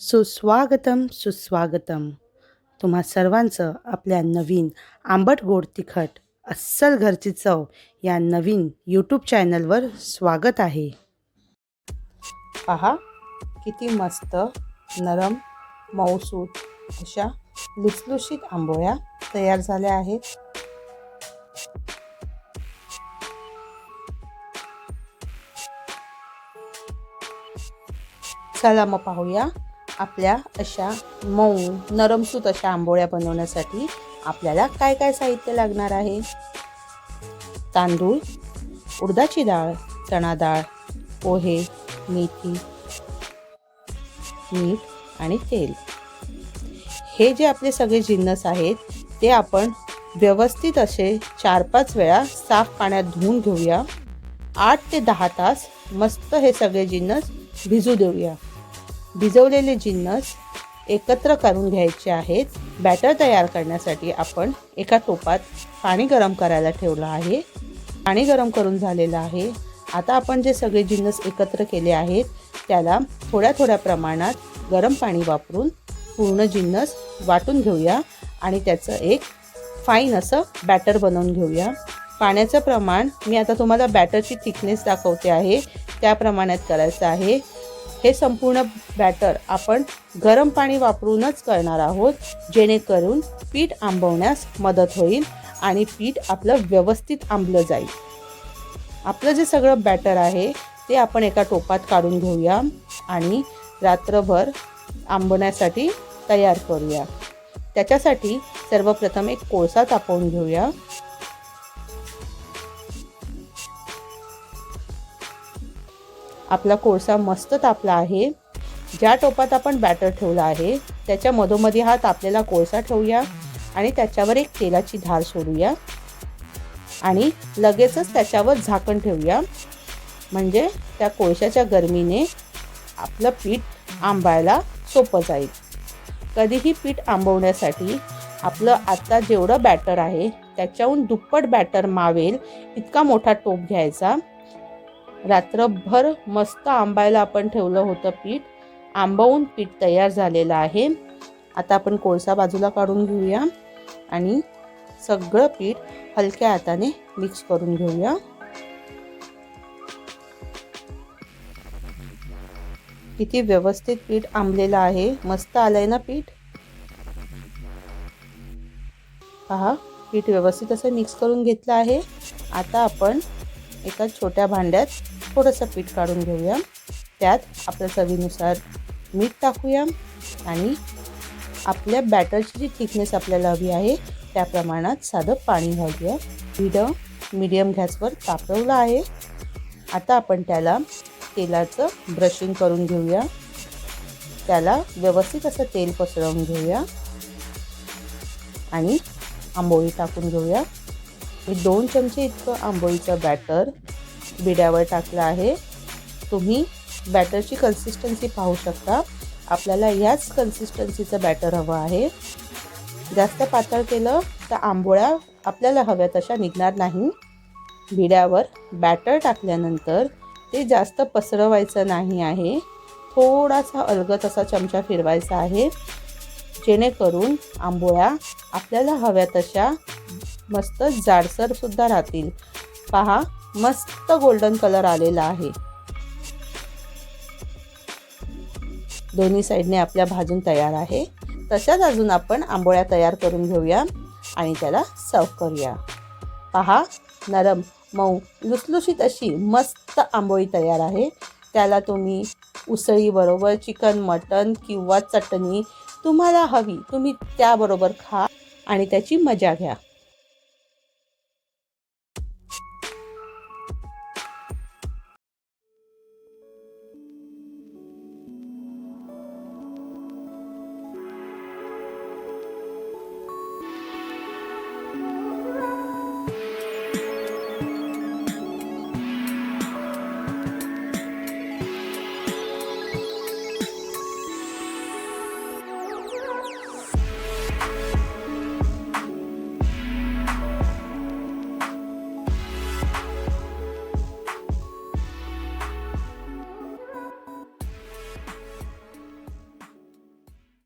सुस्वागतम सुस्वागतम. तुम्हा सर्वांचं आपल्या नवीन आंबट गोड तिखट अस्सल घरची चव या नवीन यूट्यूब चॅनलवर स्वागत आहे. पहा किती मस्त नरम मऊसूत अशा लुसलुशीत आंबोळ्या तयार झाल्या आहेत. चला मग पाहूया आपल्या अशा मऊ नरमसूत अशा आंबोळ्या बनवण्यासाठी आपल्याला काय काय साहित्य लागणार आहे? तांदूळ उडदाची डाळ चणा डाळ पोहे मेथी मीठ आणि तेल. हे जे आपले सगळे जिन्नस आहेत ते आपण व्यवस्थित असे चार पाच वेळा साफ पाण्यात धुवून घेऊया. आठ ते दहा तास मस्त हे सगळे जिन्नस भिजू देऊया. भिजवलेले जिन्नस एकत्र करून घ्यायचे आहेत. बॅटर तयार करण्यासाठी आपण एका टोपात पाणी गरम करायला ठेवलं आहे. पाणी गरम करून झालेलं आहे. आता आपण जे सगळे जिन्नस एकत्र केले आहेत त्याला थोड्या थोड्या प्रमाणात गरम पाणी वापरून पूर्ण जिन्नस वाटून घेऊया आणि त्याचं एक फाईन असं बॅटर बनवून घेऊया. पाण्याचं प्रमाण मी आता तुम्हाला बॅटरची थिकनेस दाखवते आहे. त्या प्रमाणात करायचं आहे. हे संपूर्ण बॅटर आपण गरम पाणी वापरूनच करणार आहोत जेणेकरून पीठ आंबवण्यास मदत होईल आणि पीठ आपलं व्यवस्थित आंबलं जाईल. आपलं जे सगळं बॅटर आहे ते आपण एका टोपात काढून घेऊया आणि रात्रभर आंबवण्यासाठी तयार करूया. त्याच्यासाठी सर्वप्रथम एक कोळसा तापवून घेऊया. आपला कोळसा मस्त तापला आहे. ज्या टोपात आपण बॅटर ठेवला आहे त्याच्या मधोमधी हा तापलेला कोळसा ठेवूया आणि त्याच्यावर एक तेलाची धार सोडूया. आणि लगेचच त्याच्यावर झाकण ठेवूया. म्हणजे त्या कोळशाच्या गरमीने आपलं पीठ आंबायला सोपं जाईल. कधीही पीठ आंबवण्यासाठी आपलं आत्ता जेवढं बॅटर आहे त्याच्याहून दुप्पट बॅटर मावेल इतका मोठा टोप घ्यायचा. रात्रभर मस्त आंबायला आपण ठेवलं होतं पीठ. आंबवून पीठ तयार झालेलं आहे. आता आपण कोळसा बाजूला काढून घेऊया आणि सगळं पीठ हलक्या हाताने मिक्स करून घेऊया. किती व्यवस्थित पीठ आंबलेलं आहे. मस्त आलंय ना पीठ? पहा पीठ व्यवस्थित असं मिक्स करून घेतलं आहे. आता आपण एका छोट्या भांड्यात थोडंसं पीठ काढून घेऊया. त्यात आपल्या चवीनुसार मीठ टाकूया आणि आपल्या बॅटरची जी थिकनेस आपल्याला हवी आहे त्या प्रमाणात साधं पाणी घालूया. पिढं मीडियम गॅसवर तापवलं आहे. आता आपण त्याला तेलाचं ब्रशिंग करून घेऊया. त्याला व्यवस्थित असं तेल पसरवून घेऊया आणि आंबोळी टाकून घेऊया. मी दोन चमचे इतकं आंबोळीचं बॅटर बिड्यावर टाकलं आहे. तुम्ही बॅटरची कन्सिस्टन्सी पाहू शकता. आपल्याला याच कन्सिस्टन्सीचं बॅटर हवं आहे. जास्त पातळ केलं तर आंबोळ्या आपल्याला हव्या तशा निघणार नाही. बिड्यावर बॅटर टाकल्यानंतर ते जास्त पसरवायचं नाही आहे. थोडासा अलगत असा चमचा फिरवायचा आहे. जेणेकरून आंबोळ्या आपल्याला हव्या तशा मस्त जाडसरसुद्धा राहतील. पहा मस्त गोल्डन कलर आलेला आहे. दोन्ही साईडने आपल्या भाजून तयार आहे. तशाच अजून आपण आंबोळ्या तयार करून घेऊया आणि त्याला सर्व करूया. पहा नरम मऊ लुसलुशीत अशी मस्त आंबोळी तयार आहे. त्याला तुम्ही उसळीबरोबर चिकन मटन किंवा चटणी तुम्हाला हवी तुम्ही त्याबरोबर खा आणि त्याची मजा घ्या.